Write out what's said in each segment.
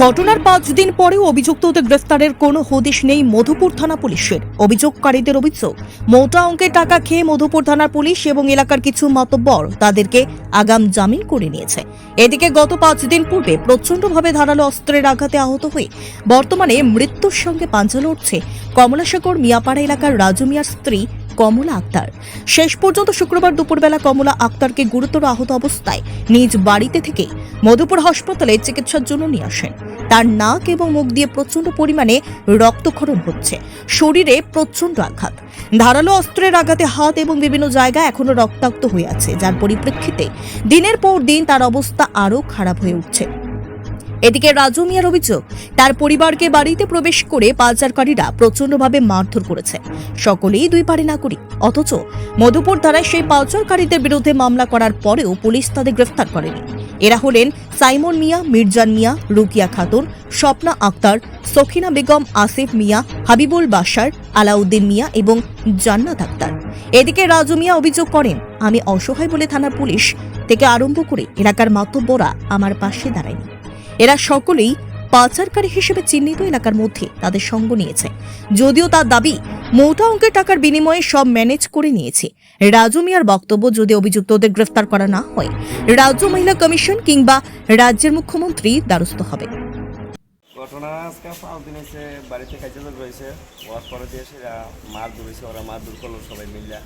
ঘটনার পাঁচ দিন পরেও অভিযুক্তদের গ্রেফতারের কোনো হদিশ নেই মধুপুর থানা পুলিশের। অভিযোগকারীদের অভিযোগ, মোটা অঙ্কের টাকা খেয়ে মধুপুর থানার পুলিশ এবং এলাকার কিছু মাতব্বর তাদেরকে আগাম জামিন করে নিয়েছে। এদিকে গত পাঁচ দিন পূর্বে প্রচণ্ডভাবে ধারালো অস্ত্রের আঘাতে আহত হয়ে বর্তমানে মৃত্যুর সঙ্গে পাঞ্জা লড়ছে কমলাসাগর মিয়াপাড়া এলাকার রাজু মিয়ার স্ত্রী কমলা আক্তার। শেষ পর্যন্ত শুক্রবার দুপুরবেলা কমলা আক্তারকে গুরুতর আহত অবস্থায় নিজ বাড়িতে থেকে মধুপুর হাসপাতালে চিকিৎসার জন্য নিয়ে আসেন। তার নাক এবং মুখ দিয়ে প্রচণ্ড পরিমাণে রক্তক্ষরণ হচ্ছে। শরীরে প্রচণ্ড আঘাত। ধারালো অস্ত্রের আঘাতে হাত এবং বিভিন্ন জায়গায় এখনও রক্তাক্ত হয়ে আছে, যার পরিপ্রেক্ষিতে দিনের পর দিন তার অবস্থা আরও খারাপ হয়ে উঠছে। এদিকে রাজু মিয়ার অভিযোগ, তার পরিবারকে বাড়িতে প্রবেশ করে পাচারকারীরা প্রচণ্ডভাবে মারধর করেছে। সকলেই দুই পারে না করি অথচ মধুপুর ধারায় সেই পাচারকারীদের বিরুদ্ধে মামলা করার পরেও পুলিশ তাদের গ্রেফতার করেনি। এরা হলেন সাইমন মিয়া, মির্জান মিয়া, রুকিয়া খাতুন, স্বপ্না আক্তার, সখিনা বেগম, আসিফ মিয়া, হাবিবুল বাসার আলাউদ্দিন মিয়া এবং জান্নাত আক্তার। এদিকে রাজু মিয়া অভিযোগ করেন, আমি অসহায় বলে থানার পুলিশ থেকে আরম্ভ করে এলাকার মাতব্বরা আমার পাশে দাঁড়ায়নি। এরা সকলেই পাচারকারী হিসেবে চিহ্নিত এলাকার মধ্যে তাদের সঙ্গ নিয়েছে। যদিও তার দাবি, মোটা অঙ্কের টাকার বিনিময়ে সব ম্যানেজ করে নিয়েছে। রাজু মিয়ার বক্তব্য যদি অভিযুক্তদের গ্রেফতার করা না হয়, রাজ্য মহিলা কমিশন কিংবা রাজ্যের মুখ্যমন্ত্রী দ্বারস্থ হবে। ঘটনা আজকে পাঁচ দিন এসে বাড়িতে চল রয়েছে। ওয়ার পরে দিয়ে সেরা মার ধরেছে, ওরা মার দূর করল সবাই মিললা।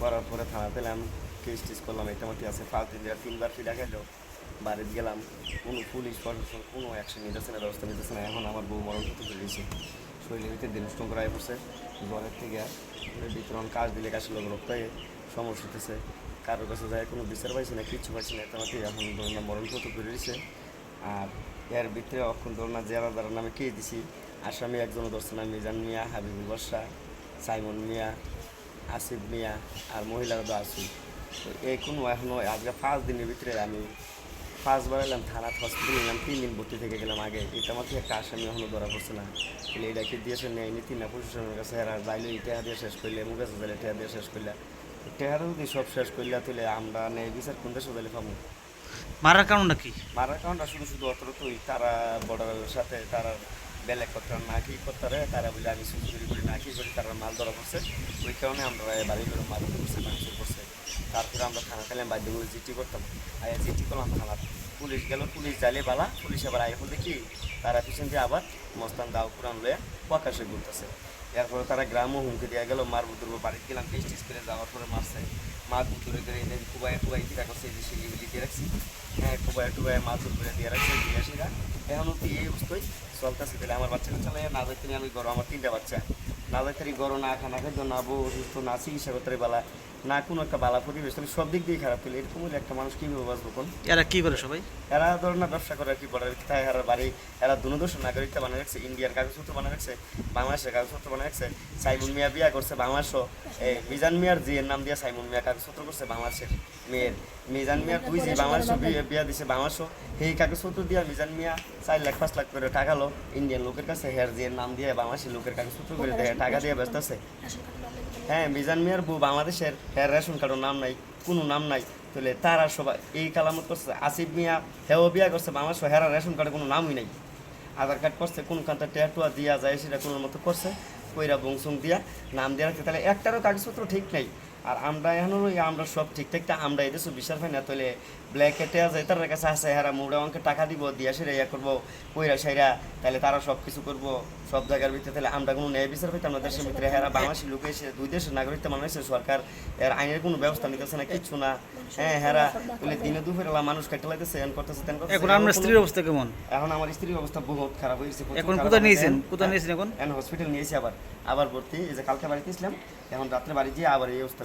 করার পরে থানা পেলাম কেস টেস করলাম এটা মোটামুটি আছে পাঁচ দিন তিনবার ফিরা খাইলো। বাড়িতে গেলাম, কোনো পুলিশ প্রশাসন, কোনো অ্যাকশন নিতেছে না, ব্যবস্থা নিতেছে না। এখন আমার বউ মরণ হতে চলেছে শরীরের ভিতরে স্ট্রং করাই পড়ছে। জ্বরের থেকে বিতরণ কাজ দিলে কাছে লোক রক্তায় সমস্যা হতেছে কারোর কাছে যায় কোনো বিচার পাইছি না, কিচ্ছু পাইছি না তেমন এখন ধরুন মরণ হতে পেরেছে। আর এর ভিতরে অক্ষণ ধরনা জেলা দ্বারা নামে কে দিছি? আসামি একজন ধরছে না, মিজান মিয়া, হাবিবুল বর্ষা, সাইমন মিয়া, আসিফ মিয়া, আর মহিলারা তো আছি তো এই কোনো এখনও আজকে পাঁচ দিনের ভিতরে আমি পাঁচবার এলাম থানা হসপিটাল নিলাম তিন দিন ভর্তি থেকে গেলাম আগে। এটা আমাকে একটা আসামি এখনও ধরা পড়ছে না। তাহলে এটাকে দিয়েছে নেয়নি? তিন না প্রশাসনের কাছে এরা যাইলে টেহা দিয়ে শেষ করলে মুখ কাছে যাইলে টেহা দিয়ে শেষ করলে। টেহারও যদি সব শেষ করলে তাহলে আমরা নেই বিচার কোন দেশে যাইলে পাবো মারার কারণটা কি? মারার কারণটা শুধু শুধু অতটুকুই তারা বর্ডারের সাথে তারা বেলেগ করতে না কি করতে পারে তারা বলে আমি সুন্দরী করি না কি করি তারা মাল ধরা পড়ছে। ওই কারণে আমরা বাড়ি করে মাল করছে মাংস করছে তারপরে আমরা থানা খেলাম বাধ্য করে জিটি করতাম। আয়া জিটি করলাম থানা পুলিশ গেল, পুলিশ যাইলে বালা, পুলিশ আবার আয় বলতে কি, তারা পিছন দিয়ে আবার মস্তান দাও পুরান লয়ে প্রকাশে ঘুরতেছে। এরপরে তারা গ্রামও হুমকি দেওয়া গেল, মার বুদুর বাড়িতে গেলাম, টেস্ট টেস্ট করে যাওয়ার পরে মারছে। মাছ বুতুরে করে এনে কুবাই টুবাই দিয়ে রাখছে যে সিলিগুলি দিয়ে রাখছি। হ্যাঁ টুবাই টুবাই মাছ করে দিয়ে রাখছে, দিয়ে আসিরা এখন অব্দি এই অবস্থায় চলতেছে, তাহলে আমার বাচ্চাকে চালাই না যাইতে আমি গরম আমার তিনটা বাচ্চা। না যাইতে গরো না খানা খাদ্য না বউ অসুস্থ, না চিকিৎসা করতে বালা। না কোনো একটা বালা পরিবেশ তাহলে সব দিক দিয়ে খারাপ তাহলে এরকম হলে একটা মানুষ কীভাবে বাঁচবো কোন এরা কি করে সবাই? এরা ধরো না ব্যবসা করে আর কি বর্ডার তাই এরা বাড়ি এরা দুনদোষ নাগরিকটা বানিয়ে রাখছে ইন্ডিয়ার কাগজপত্র বানিয়ে রাখছে বাংলাদেশের কাগজপত্র বানিয়ে রাখছে সাইমুন মিয়া বিয়া করছে বাংলাদেশও। এই মিজান মিয়ার জিয়ের নাম দিয়ে সাইমুন মিয়া কাগজপত্র করছে বাংলাদেশের মেয়ের। মিজান মিয়ার দুই যে বাংলাদেশও বিয়ে দিছে বাংলাদেশও সেই কাগজপত্র দিয়ে মিজান মিয়া চার লাখ পাঁচ লাখ করে টাকা লো ইন্ডিয়ান লোকের কাছে হেয়ার জিয়ের নাম দিয়ে বাংলাদেশের লোকের কাগজপত্র করে দেয় টাকা দিয়ে ব্যস্ত আছে। হ্যাঁ মিজান মিয়ার বউ বাংলাদেশের হেয়ার রেশন কার্ডের নাম নাই, কোনো নাম নাই। তাহলে তারা সবাই এই কালামত করছে, আসিফ মিয়া, হেও বিয়া করছে, বাংলাদেশ হেরা রেশন কার্ডে কোনো নামই নাই। আধার কার্ড করছে, কোন কান্তা ট্যাটুয়া দিয়া যায় সেটা কোনো মতো করছে, কইরা বংশং দিয়া নাম দিয়ে রাখছে। তাহলে একটারও কাগজপত্র ঠিক নাই। আর আমরা এখন ওই আমরা সব ঠিকঠাকটা আমরা এদেশে বিশ্বাস পাই না তাহলে ব্ল্যাক হেটে আছে তার কাছে আছে হেরা মুড়ে আমাকে টাকা দিব দিয়া সেরা ইয়া করব কইরা সেরা তাহলে তারা সব কিছু করব সব জায়গার ভিতরে তাহলে আমরা কোনো ন্যায় বিচার পাইতাম না দেশের ভিতরে হেরা বাংলাদেশি লোক এসে দুই দেশের নাগরিকত্ব মানুষের সরকার এর আইনের কোনো ব্যবস্থা নিতেছে না কিচ্ছু না হ্যাঁ হেরা বলে দিনে দুপুরে মানুষ কেটে লাগতেছে এন করতেছে তেন করতেছে এখন আপনার স্ত্রীর অবস্থা কেমন? এখন আমার স্ত্রীর অবস্থা বহুত খারাপ হয়েছে এখন কোথায় নিয়েছেন? কোথায় নিয়েছেন এখন? এখন হসপিটাল নিয়েছি আবার আবার ভর্তি এই যে কালকে বাড়িতে ছিলাম এখন রাত্রে বাড়ি গিয়ে আবার এই অবস্থা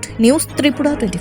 news Tripura twenty